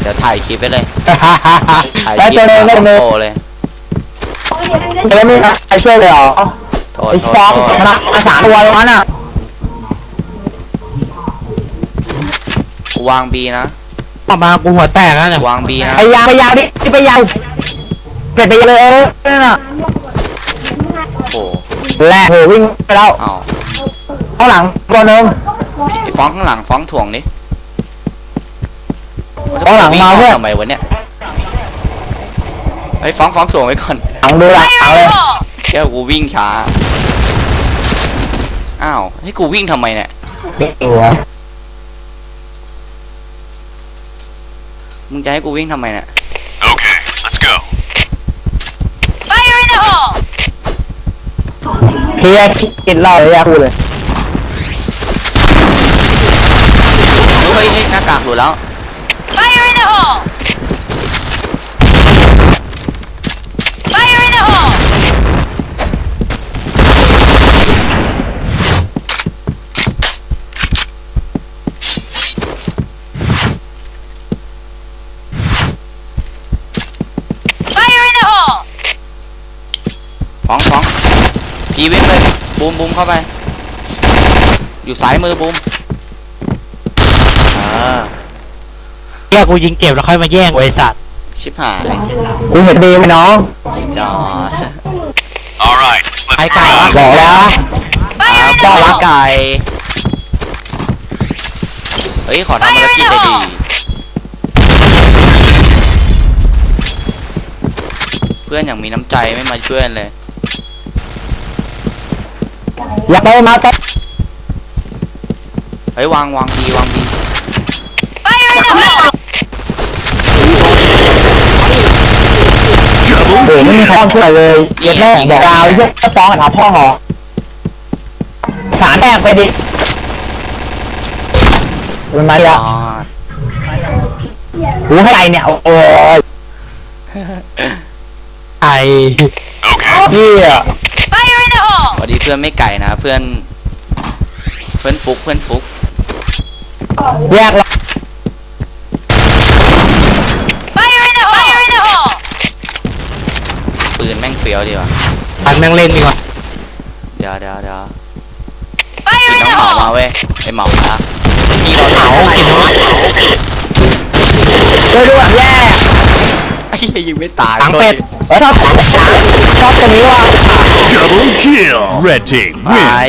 เดี๋ยวถ่ายคลิปไปเลย ถ่ายแล้วคลิปตัวนึงแบตัวบนึงโปรเลยแล้วไม่มีใครช่วยเลยเหรอโทษไอ้โทษฟองโทษมันอาสาตัวแล้วน่ะกูวางบีนะ ออกมากูหัวแตกแล้วเนี่ย วางบีนะ ไปยาวไปยาวดิไปยาวเป็ดไปเลยเออนั่นน่ะโอ้แหละโหวิ่งไปแล้ว เอาข้างหลังตัวนึงไอ้ฟ้องข้างหลังฟ้องถ่วงดิ ข้างหลังมาเพื่อน ทำไมวะเนี่ยไอ้ยฟ้องฟ้องถ่วงไว้ก่อนหลังดูหลังเลยแค่กูวิ่งช้า อ้าวให้กูวิ่งทำไมเนี่ยนี่หัวมึงจะให้กูวิ่งทำไมเนี่ย Okay, let's go. Fire in the hole! เฮียกินเหล้าเลยยาคูเลย เฮ้ยเฮ้ยหน้ากากหลุดแล้ว ฟ้องฟ้องพีวิ่งเลยบูมบูมเข้าไป อยู่ซ้ายมือบูมอ่า แย่กูยิงเก็บแล้วค่อยมาแย่งไอ้สัตว์ชิบหายกูเห็นดีไหมน้องสุดยอด All right, ไอ้ let's ไก่ move วะ out. บอกแล้ว Fire in the ต้อนรับ hole! ไก่ เฮ้ย ขอทำภารกิจได้ดี เพื่อนอย่างมีน้ำใจไม่มาช่วยเลย อย่าไปมาต้เฮ้ยวางวางดีวางดี Fire in the hole! โอ้โหไม่มีความช่วยเลยเย็ดแม่บอกดาวเยอะฟ้องกับพ่อหอสารแตกไปดิมันมาอ๋แล้วอรู้ให้ไรเนี่ย โอ้ยไอ้ Okay. เหี้ย Fire in the hole! สวัสดีเพื่อนไม่ไก่นะ เพื่อน เพื่อนฟุกเพื่อนฟุกแยกละ Fire in the hole! Fire in the hole! ปืนแม่งเฟี้ยวดีว่ะปันแม่งเล่นดีกว่าเดี๋ยวเดี๋ยวเดี๋ยว Fire กิน in น้ the องเหมามา hole! เว้ยไอเหมานะพี่เราเหมากินน้องช่วยด้วยแย่ไอ้เหี้ยยิงไม่ตายหลังเป็ดเออถ้าชอบตรงนี้ว่ะ Double kill. Red team ตาย